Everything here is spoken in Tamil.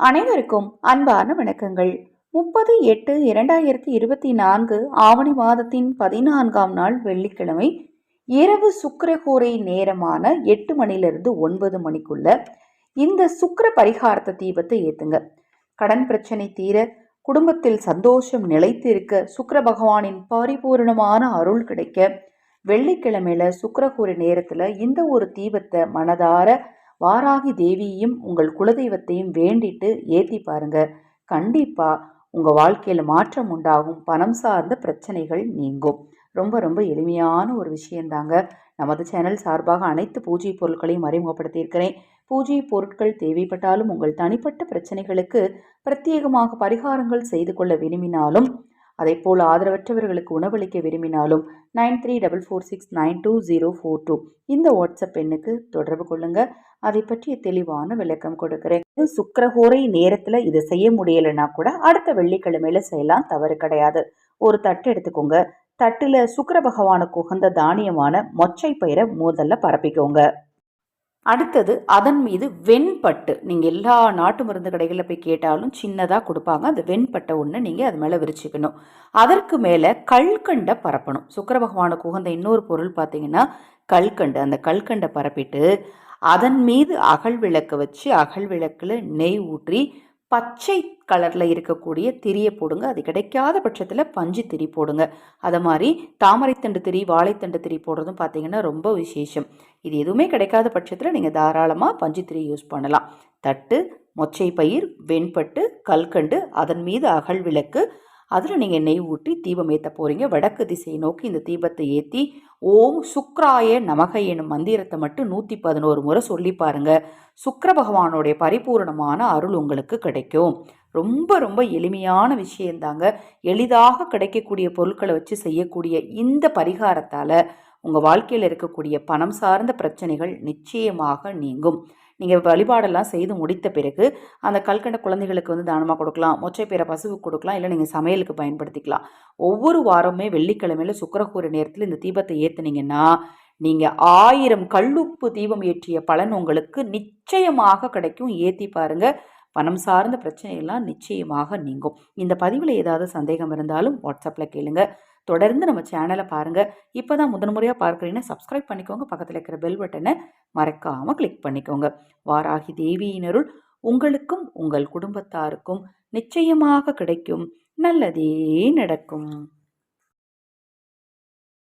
அனைவருக்கும் அன்பான வணக்கங்கள். முப்பது எட்டு இரண்டாயிரத்தி இருபத்தி நான்கு ஆவணி மாதத்தின் பதினான்காம் நாள் வெள்ளிக்கிழமை இரவு சுக்கரகோரை நேரமான எட்டு மணிலிருந்து ஒன்பது மணிக்குள்ள இந்த சுக்கர பரிகாரத்த தீபத்தை ஏத்துங்க. கடன் பிரச்சனை தீர குடும்பத்தில் சந்தோஷம் நிலைத்திருக்க சுக்கர சுக்கிர பகவானின் பரிபூரணமான அருள் கிடைக்க வெள்ளிக்கிழமையில சுக்கரகூரி நேரத்துல இந்த ஒரு தீபத்தை மனதார வாராகி தேவியையும் உங்கள் குலதெய்வத்தையும் வேண்டிட்டு ஏத்தி பாருங்க. கண்டிப்பா உங்க வாழ்க்கையில மாற்றம் உண்டாகும். பணம் சார்ந்த பிரச்சனைகள் நீங்கும். ரொம்ப ரொம்ப எளிமையான ஒரு விஷயந்தாங்க. நமது சேனல் சார்பாக அனைத்து பூஜை பொருட்களையும் அறிமுகப்படுத்தியிருக்கிறேன். பூஜை பொருட்கள் தேவைப்பட்டாலும் உங்கள் தனிப்பட்ட பிரச்சனைகளுக்கு பிரத்யேகமாக பரிகாரங்கள் செய்து கொள்ள விரும்பினாலும் அதேபோல் ஆதரவற்றவர்களுக்கு உணவளிக்க விரும்பினாலும் nine three double four six nine two zero four two. இந்த வாட்ஸ்அப் எண்ணுக்கு தொடர்பு கொள்ளுங்க. அதை பற்றிய தெளிவான விளக்கம் கொடுக்கிறேன். சுக்கரஹோரை நேரத்தில் இதை செய்ய முடியலைன்னா கூட அடுத்த வெள்ளிக்கிழமையில செய்யலாம். தவறு கிடையாது. ஒரு தட்டு எடுத்துக்கோங்க. தட்டில் சுக்கர பகவானுக்கு உகந்த தானியமான மொச்சை பயிரை முதல்ல பரப்பிக்கோங்க. அடுத்தது அதன் மீது வெண்பட்டு. நீங்கள் எல்லா நாட்டு மருந்து கடைகளில் போய் கேட்டாலும் சின்னதாக கொடுப்பாங்க. அந்த வெண்பட்டை ஒன்று நீங்கள் அது மேலே விரிச்சுக்கணும். அதற்கு மேலே கல்கண்டை பரப்பணும். சுக்கிர பகவானுக்கு உகந்த இன்னொரு பொருள் பார்த்தீங்கன்னா கல்கண்டு. அந்த கல்கண்டை பரப்பிட்டு அதன் மீது அகல் விளக்கு வச்சு அகல் விளக்கில் நெய் ஊற்றி பச்சை கலரில் இருக்கக்கூடிய திரியை போடுங்க. அது கிடைக்காத பட்சத்தில் பஞ்சு திரி போடுங்க. அதை மாதிரி தாமரைத்தண்டு திரி வாழைத்தண்டு திரி போடுறதும் பார்த்தீங்கன்னா ரொம்ப விசேஷம். இது எதுவுமே கிடைக்காத பட்சத்தில் நீங்கள் தாராளமாக பஞ்சு திரி யூஸ் பண்ணலாம். தட்டு மொச்சை பயிர் வெண்பட்டு கல்கண்டு அதன் மீது அகல் விளக்கு அதில் நீங்கள் நெய் ஊற்றி தீபம் ஏற்ற போகிறீங்க வடக்கு திசையை நோக்கி இந்த தீபத்தை ஏற்றி ஓம் சுக்ராய நமக எனும் மந்திரத்தை மட்டும் நூற்றி பதினோரு முறை சொல்லி பாருங்கள் சுக்கர பகவானுடைய பரிபூரணமான அருள் உங்களுக்கு கிடைக்கும். ரொம்ப ரொம்ப எளிமையான விஷயந்தாங்க எளிதாக கிடைக்கக்கூடிய பொருட்களை வச்சு செய்யக்கூடிய இந்த பரிகாரத்தால் உங்கள் வாழ்க்கையில் இருக்கக்கூடிய பணம் சார்ந்த பிரச்சனைகள் நிச்சயமாக நீங்கும். நீங்கள் வழிபாடெல்லாம் செய்து முடித்த பிறகு அந்த கல்கண்ட குழந்தைகளுக்கு வந்து தானமாக கொடுக்கலாம் மொச்சைப்பேரை பசுவுக்கு கொடுக்கலாம் இல்லை நீங்கள் சமையலுக்கு பயன்படுத்திக்கலாம். ஒவ்வொரு வாரமே வெள்ளிக்கிழமையில் சுக்கரகூர நேரத்தில் இந்த தீபத்தை ஏற்றுனீங்கன்னா நீங்கள் ஆயிரம் கல்லுப்பு தீபம் ஏற்றிய பலன் உங்களுக்கு நிச்சயமாக கிடைக்கும். ஏற்றி பாருங்கள் பணம் சார்ந்த பிரச்சனையெல்லாம் நிச்சயமாக நீங்கும். இந்த பதிவில் ஏதாவது சந்தேகம் இருந்தாலும் வாட்ஸ்அப்பில் கேளுங்கள் தொடர்ந்து நம்ம சேனலை பாருங்கள் இப்போ தான் முதன்முறையாக பார்க்குறீங்கன்னா சப்ஸ்கிரைப் பண்ணிக்கோங்க. பக்கத்தில் இருக்கிற பெல் பட்டனை மறக்காமல் கிளிக் பண்ணிக்கோங்க. வாராகி தேவியினருள் உங்களுக்கும் உங்கள் குடும்பத்தாருக்கும் நிச்சயமாக கிடைக்கும். நல்லதே நடக்கும்.